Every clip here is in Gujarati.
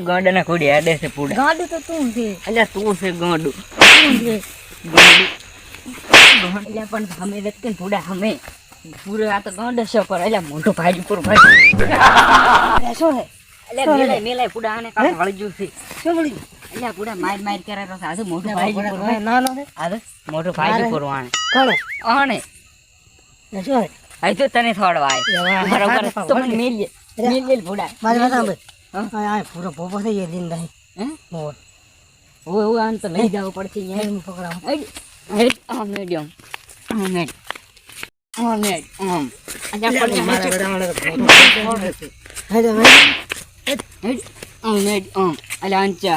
ગાંડાના કોડી આડે છે પૂડા. ગાડું તો તું છે. અલ્યા તું છે ગાંડું. તું છે. ગાંડું. એટલે પણ અમે વ્યક્તિ પૂડા અમે. પૂરે આ તો ગાંડે છે પર અલ્યા મોટો ભાઈ પૂરો ભાઈ શું હે અલ્યા મેલાય મેલાય પૂડા આને કામ? વળજ્યું છે. શું મળી અલ્યા પૂડા માર માર કરે તો આજે મોટો ભાઈ પૂરો ના ના આજે મોટો ભાઈ પૂરો આને કોણ? આને શું હે અહીં તો તને થોડવા એવા આવે તો મને મેલ મેલ પૂડા. મારી વાત સાંભળ હા? પૂરો ભોપો થઈ ગયો દિન હે મોર ઓ ઓ આને તો લઈ જવું પડશે અહીંયા હું પકડાવું oh. Oh. Oh, med. Um. Aja મારા pada બેટા મને તો હે તો. Oh. Um. છે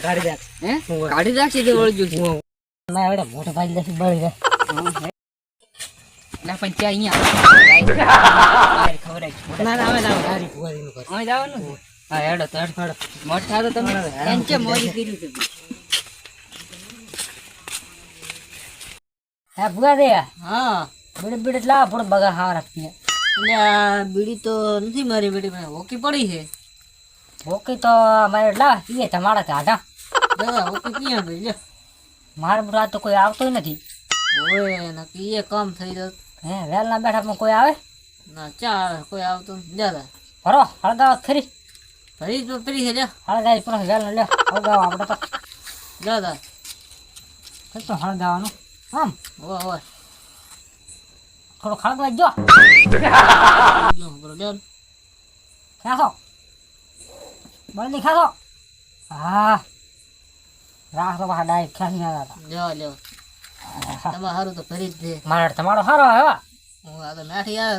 કાઢી Eh? Kadi dak sih dia wajud. મારા બેટા મોટો ભાઈ દસ બળી જાય Dah પણ ત્યાં અહીંયા ખબર ના ના ના તારી ફુવારીનું કર અમે જવાનું હા હેડો તો હેડો મોટા તો તમે? એમ કે મોરી કર્યું છે? હા ભૂગા દે હા બીડી બીડી લાવ પણ બગા હાર આપીએ એટલે આ બીડી તો નથી મારી બીડી મને હોકી પડી છે. હોકી તો મારે લાવ. પીએ તમારા કાઢા દાદા હોકી ક્યાં ગઈ? લ્યો. મારે બરા તો કોઈ આવતો નથી. ઓય નક્કી એ કામ થઈ જતું. હે વેલના બેઠામાં કોઈ આવે? ના ચા આવે કોઈ આવતું. દાદા ભરો હળગાવ ફરી. ફરી તો ફરી છે લ્યો હળગાવી પણ વેલ લે હળગાવ આપણે તો. દાદા કઈ તો હળગાવાનું આમ. ઓ ઓ થોડો હળગાવી જો. જો બરો જો ખાસો બળની ખાસો હા. રાખો બહાર ડાય ખાસી ના દાદા જો લ્યો તમારે સારું તો ફરી જ દે. મારે તમારો સારો આવ્યો હું આ તો નાઠી આવે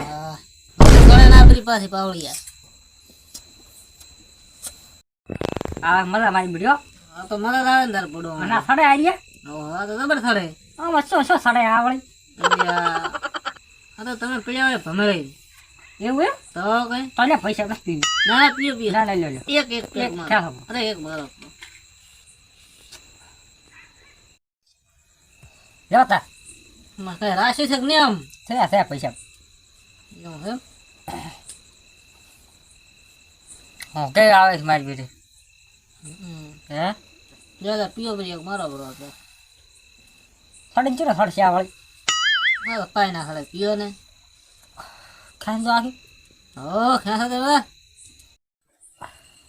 હા. આપણી પાસે આ મજા મારી બીડ્યો આ તો આવે ને તાર પડો સડે આ તો જબર થડે આમાં શું શું સડે આવડી એટલે આ આ તો તમે પીડ્યા હોય ભમરાઈ એવું એમ? તો કઈ? તો પૈસા નથી ના ના પીઓ પીઓ. ના ના લ્યો લ્યો. એક એક એક એક મારો અરે એક મારો લ્યો તા માં કઈ રાશિ છે કે નહીં આમ થયા થયા પૈસા એવું એમ હું કઈ આવે છે મારી બીડી હમ. હે જ્યાદા પીઓ પછી એક મારો બરો હતો સડી ચીરો સડશે આવડી હા તો કાંઈ ના ખડે પીઓ ને ખાઈ તો આખી હો ખેંચો તો બધા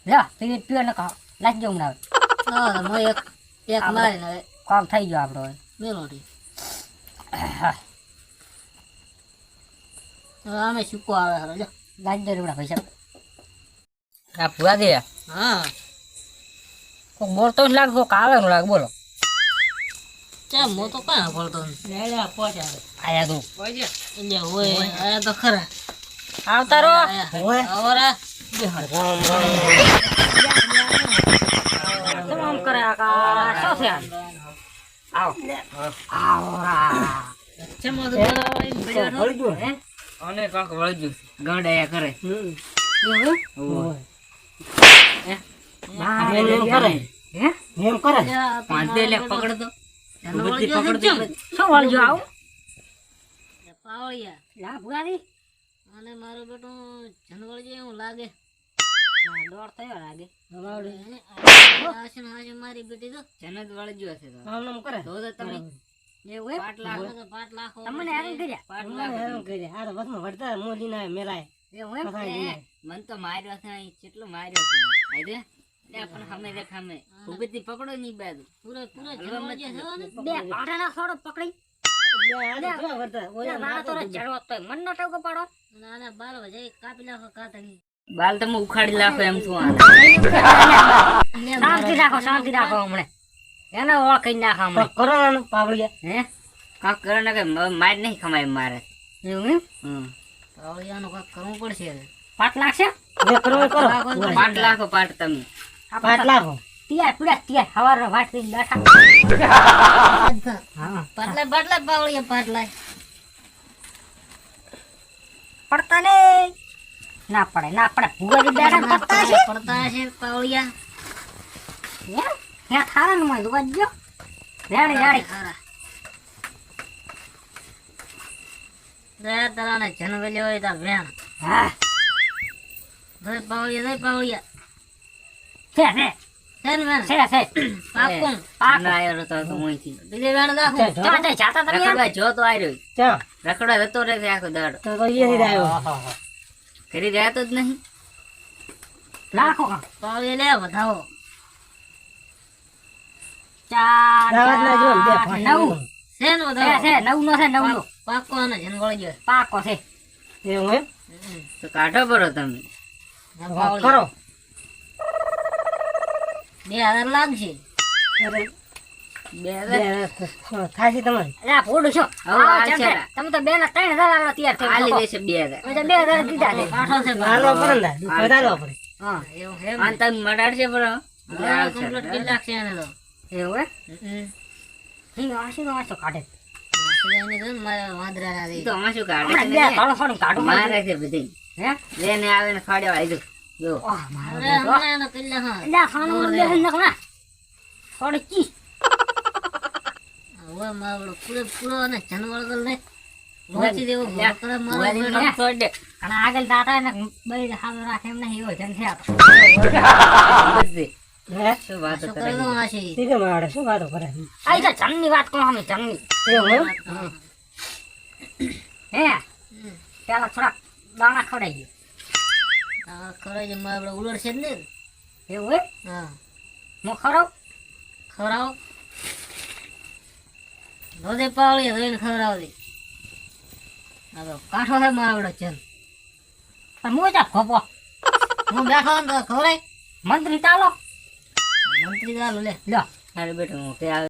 લ્યો પીવી પીવો ને કહો લાગી જવું ના આવે હા તો મેં એક એક મારીને હવે કામ થઈ ગયો આપણો મેલોડી. હવે આમે સૂકો આવે ખરો જો લાગી જાય એવડા પૈસા આ પૂરા દે હા. કોક બોલતો જ લાગે કોક આવે નું લાગે બોલો. ચા મો તો કાંઈ પડતો નથી આયા તું. એટલે હોય આયા તો ખરા. આવતા રહો. આયા. આવરા તમે આમ કરે આ કા- શું છે આ? આવો આવરા તો પડ્યો હે? અને કાક વળજુ ગાંડાયા કરે એવું? હે? ના, અમે એમ એમ કરે. કરે. હે? એમ કરે પાંચે લે પકડ દો બધી પકડ દો શું વળજો આવું પાવળિયા લા ભુગારી અને મારો બેટો જનવળ એવું લાગે દોડ થયો લાગે. અને આશે ને આશે મારી બેટી તો. જનત વળજુ હશે તો. આમ કરે. તો તો તમે એવું એમ? પાટ લાખો તો પાટ લાખો તમને હેરાન કર્યા? પાટ મને હેરાન કર્યા. આ તો વચમાં વળતા મોદી ના મેલાય એવું એમ? પકડાઈ લે, જાય. મન તો માર્યો છે અહીં કેટલો માર્યો છે. આઈ પણ હમે દેખ હમે ઉભેથી પકડો ની બાજુ. પૂરો પૂરો બે આટાના સોડો પકડી. ના પાડો બાર વજે કાપી નાખો કાતરી. બાલ તમે ઉખાડી નાખો એમ છું શાંતિ રાખો શાંતિ રાખો હમણે. એને ઓળખી નાખો હમણે. કરો પાવડિયા. હે? કાક કરો ને કે માર નહીં ખમાય મારે. એવું એમ? હમ. પાવળિયાનું કાક કરવું પડશે પાટ લાગશે? પાટ લાખો પાટ તમે. પાટ લાખો. તિયાર પીડા તિયાર. હવાર વાટથી બેઠા. પાટલા પાટલા પાવળિયા પાટલા પડતા ને ના પડે ના પડે. ભૂગોળી બેઠા પડતા છે? પડતા છે પાવળિયા. હે? ત્યાં થારા નું માં દુકાન જો રેડી. રેડી દયા તરાને જન્મ હોય તા વેણ. હા. ધોઈ પાવળિયા ધોઈ પાવળિયા. છે છે. છે વેણ? છે છે. પાક્કું ને? પાક. આવ્યો તો તો મોંથી બીજે વેણ દાખવું? છે, જો તમે જો તો આવ્યો ચાલ રખડવા જતો રહે આખો દાડો. તો તો અહીંયાથી આવ્યો. ઘરે રહેતો જ નહીં. લાખો. એ લે વધાવો. ચાર દાવાત ના જો ને, બે નવ. છે વધાવો? છે નવ નો છે નવ નો. પાક્કો અને જનગોળી ગયો. પાકો છે. એવું એમ? તો કાઢો તમે. કરો. બે હાજર લાગશે. અરે. છે તમારી? અલ્યા ભોળું છો આવો છે. છે. તમે તો બે ના ત્રણ હજાર આલો તૈયાર થઈ આલી દેશે બે હજાર. અમે તો બે હજાર દીધા છે. કાંઠો છે હાલો. પડે ને વધારવા પડે. હા એવું છે આને તમે મડાડશે બરો કમ્પ્લીટ કેટલી લાગશે એને તો. એવું હે? હમ. આશી નો આશો કાઢે? ને મારા ના છે ને? છે બધી. હે? લેને આવે ને ખાડ્યો આયદું જો. ઓહ મારો. હમણાં કેટલા હા. અલ્યા ખાનો મને હવે મારો પૂરે પૂરો અને જનવળગલ ને પહોંચી દેવો ભોકરા મારો વાલી છોડ દે. અને આગળ દાતા ને બઈ હાલ રાખે એમ નહીં એવો જન છે આ તો. શું વાતો કરે? કરે છે? તો માસી? ઠીક મારે શું વાતો કરે છે? તો જમની વાત કહો અમે જમની. એવું એમ? હે? પેલા થોડા દાણા ખવડાવી આ ખવડાવજે, મારે આપણે છે ને. એવું હે હા. હું ખવડાવ? ખવડાવો. ધોધે પાવળી ધોઈને ખવડાવજે. આ તો કાંઠો છે મારો ચલ પણ હું ચા ખોપો હું બેઠો ને ખવડાય. મંત્રી ચાલો. મંત્રી ચાલો, લે લો બેઠો હું કે